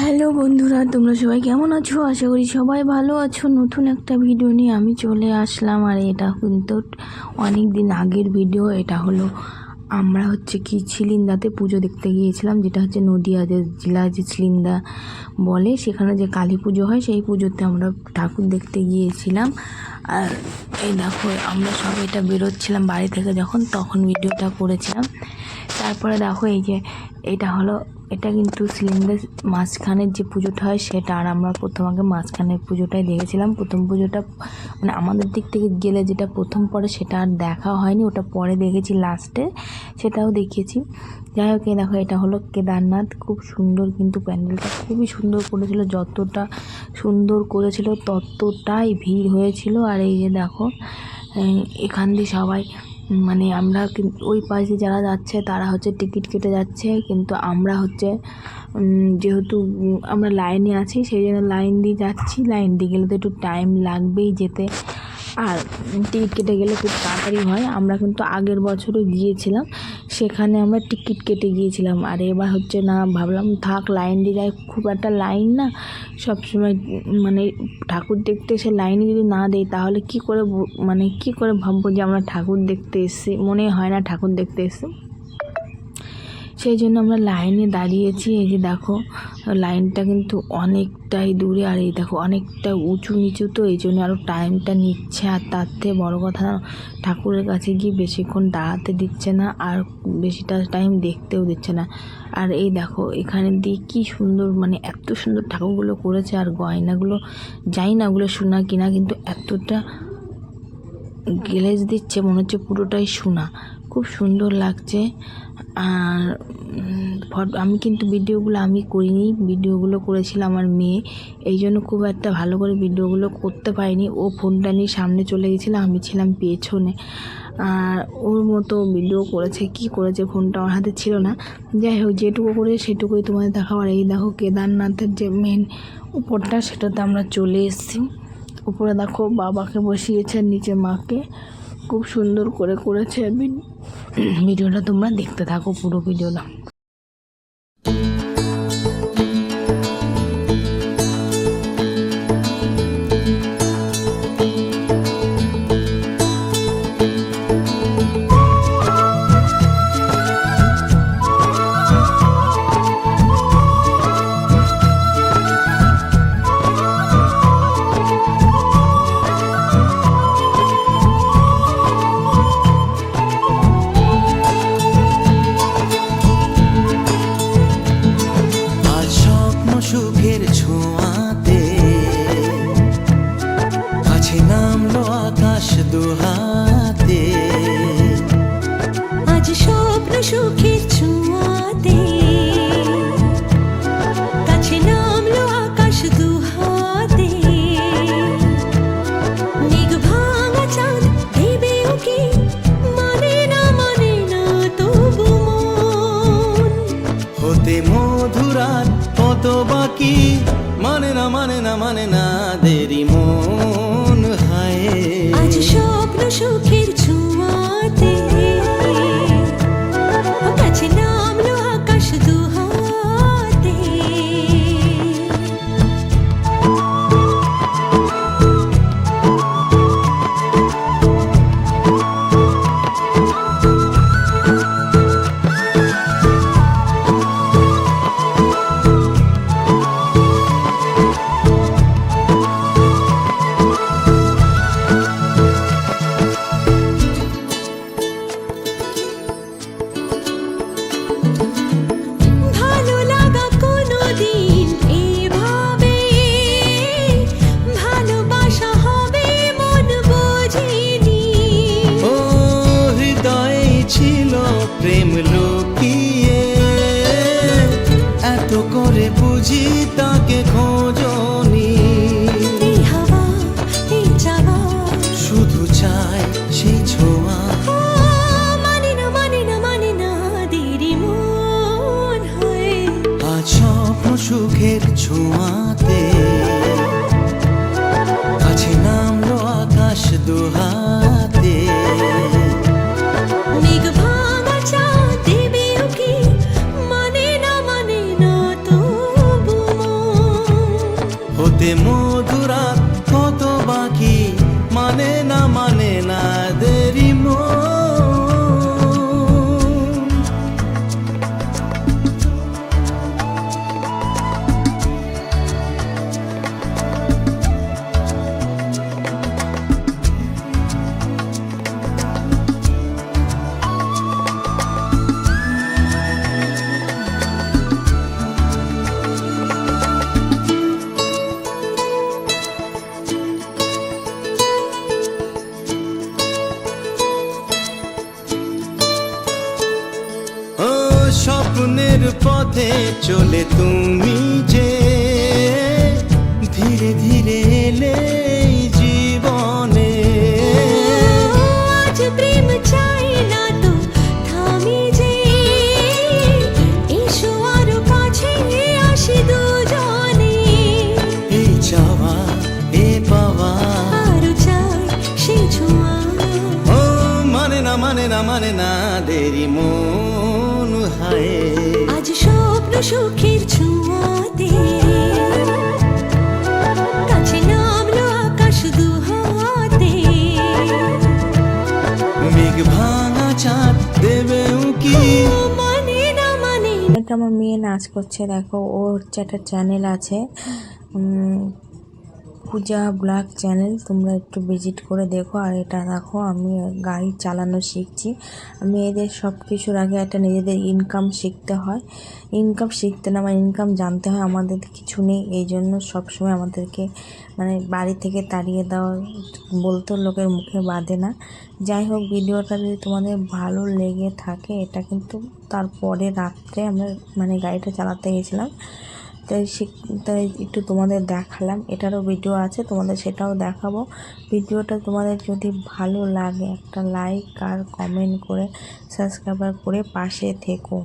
Hello বন্ধুরা, তোমরা সবাই কেমন আছো? আশা করি সবাই ভালো আছো। নতুন একটা ভিডিও নিয়ে আমি চলে আসলাম। আর এটা কিন্তু অনেক দিন আগের ভিডিও এটা হলো আমরা হচ্ছে কি ছিলিন্দাতে পুজো দেখতে গিয়েছিলাম, যেটা হচ্ছে নদিয়া যে জেলা যে ছিলিন্দা বলে, সেখানে যে কালী পুজো হয়, সেই পুজোতে আমরা ঠাকুর দেখতে গিয়েছিলাম। আর এই দেখো, আমরা সব এটা বেরোচ্ছিলাম বাড়ি থেকে যখন, তখন ভিডিওটা করেছিলাম। তারপরে দেখো এই যে, এটা হলো এটা কিন্তু সিলিন্ডার মাঝখানের যে পুজোটা হয় সেটা আর আমরা প্রথম আগে মাঝখানের পুজোটাই দেখেছিলাম। প্রথম পুজোটা মানে আমাদের দিক থেকে গেলে যেটা প্রথম পরে সেটা আর দেখা হয়নি, ওটা পরে দেখেছি লাস্টে সেটাও দেখিয়েছি। যাই হোক দেখো, এটা হলো কেদারনাথ। খুব সুন্দর কিন্তু প্যান্ডেলটা, খুবই সুন্দর করেছিল, যতটা সুন্দর করেছিল ততটাই ভিড় হয়েছিল। আর এই যে দেখো এখান দিয়ে সবাই মানে আমরা ওই পাশে যারা যাচ্ছে তারা হচ্ছে টিকিট কেটে যাচ্ছে। কিন্তু আমরা হচ্ছে যেহেতু আমরা লাইনে আছি, সেই জন্য লাইন দিয়ে যাচ্ছি। লাইন দিয়ে গেলে তো একটু টাইম লাগবেই যেতে। আর টিকিট কেটে গেলে খুব তাড়াতাড়ি হয়। আমরা কিন্তু আগের বছরও গিয়েছিলাম। সেখানে আমরা টিকিট কেটে গিয়েছিলাম। আর এবার হচ্ছে না, ভাবলাম থাক, লাইন দিয়ে যায় খুব একটা লাইন না, সবসময় মানে ঠাকুর দেখতে এসে লাইনে যদি না দেয় তাহলে কি করে মানে কি করে ভাববো যে আমরা ঠাকুর দেখতে এসেছি? মনে হয় না ঠাকুর দেখতে এসেছি। সেই জন্য আমরা লাইনে দাঁড়িয়েছি। এই যে দেখো, লাইনটা কিন্তু অনেকটাই দূরে আর এই দেখো অনেকটা উঁচু নিচু তো, এই জন্য আরও টাইমটা নিচ্ছে। আর তার থেকে বড়ো কথা, ঠাকুরের কাছে গিয়ে বেশিক্ষণ দাঁড়াতে দিচ্ছে না আর বেশিটা টাইম দেখতেও দিচ্ছে না। আর এই দেখো, এখানে দিয়ে কী সুন্দর মানে এত সুন্দর ঠাকুরগুলো করেছে আর গয়নাগুলো, যাই না ওগুলো শোনা কিনা, কিন্তু এতটা গ্লেজ দিচ্ছে, মনে হচ্ছে পুরোটাই সোনা। খুব সুন্দর লাগছে। আর ফটো, আমি কিন্তু ভিডিওগুলো আমি করিনি। ভিডিওগুলো করেছিল আমার মেয়ে। এই জন্য খুব একটা ভালো করে ভিডিওগুলো করতে পারিনি। ও ফোনটা নিয়ে সামনে চলে গেছিল, আমি ছিলাম পেছনে। আর ওর মতো ভিডিও করেছে, কি করেছে ফোনটা আমার হাতে ছিল না। যাই হোক, যেটুকু করে সেটুকুই তোমাদের দেখাও আর এই দেখো কেদারনাথের যে মেন উপরটা, সেটাতে আমরা চলে এসেছি। উপরে দেখো বাবাকে বসিয়েছে, নিচে মাকে। খুব সুন্দর করে করেছে ভিডিওটা তোমরা দেখতে থাকো পুরো ভিডিওটা। মানে না দেরি মন হায়। আজ স্বপ্ন সুখের বুঝি তাকে খোঁজনি। শুধু চাই সেই ছোঁয়া। না না না দেরি আজ স্বপ্ন সুখের ছোঁয়াতে স্বপ্নের পথে চলে তুমি যে ধীরে ধীরে এলে জীবনে। আজ প্রেম চাই না তো থামি যে। এসো আরও কাছে আসি দুজনে। এই চাওয়া এ পাওয়া। আরও চাই সে ছোঁয়া। ও মানে না মানে না মানে না দেরি মন। আজ স্বপ্ন সুখের ছোঁয়াতে। কাছে নামলো আকাশ দুহাতে। মেঘ ভাঙা চাঁদ দেবে উকি। মানে না মানে। আমার মেয়ে নাচ করছে দেখো ওর হচ্ছে একটা চ্যানেল আছে। উম, পূজা ব্লগ চ্যানেল, তোমরা একটু ভিজিট করে দেখো। আর এটা দেখো, আমি গাড়ি চালানো শিখছি। মেয়েদের সব কিছুর আগে একটা নিজেদের ইনকাম শিখতে হয়। ইনকাম শিখতে না মানে ইনকাম জানতে হয়, আমাদের কিছু নেই। এই জন্য সবসময় আমাদেরকে মানে বাড়ি থেকে তাড়িয়ে দেওয়া বলতে লোকের মুখে বাঁধে না। যাই হোক, ভিডিওটা যদি তোমাদের ভালো লেগে থাকে, এটা কিন্তু তারপরে রাত্রে আমরা মানে গাড়িটা চালাতে গেছিলাম। তাই সে, তাই একটু তোমাদের দেখালাম। এটারও ভিডিও আছে, তোমাদের সেটাও দেখাবো। ভিডিওটা তোমাদের যদি ভালো লাগে, একটা লাইক আর কমেন্ট করে সাবস্ক্রাইবার করে পাশে থেকো।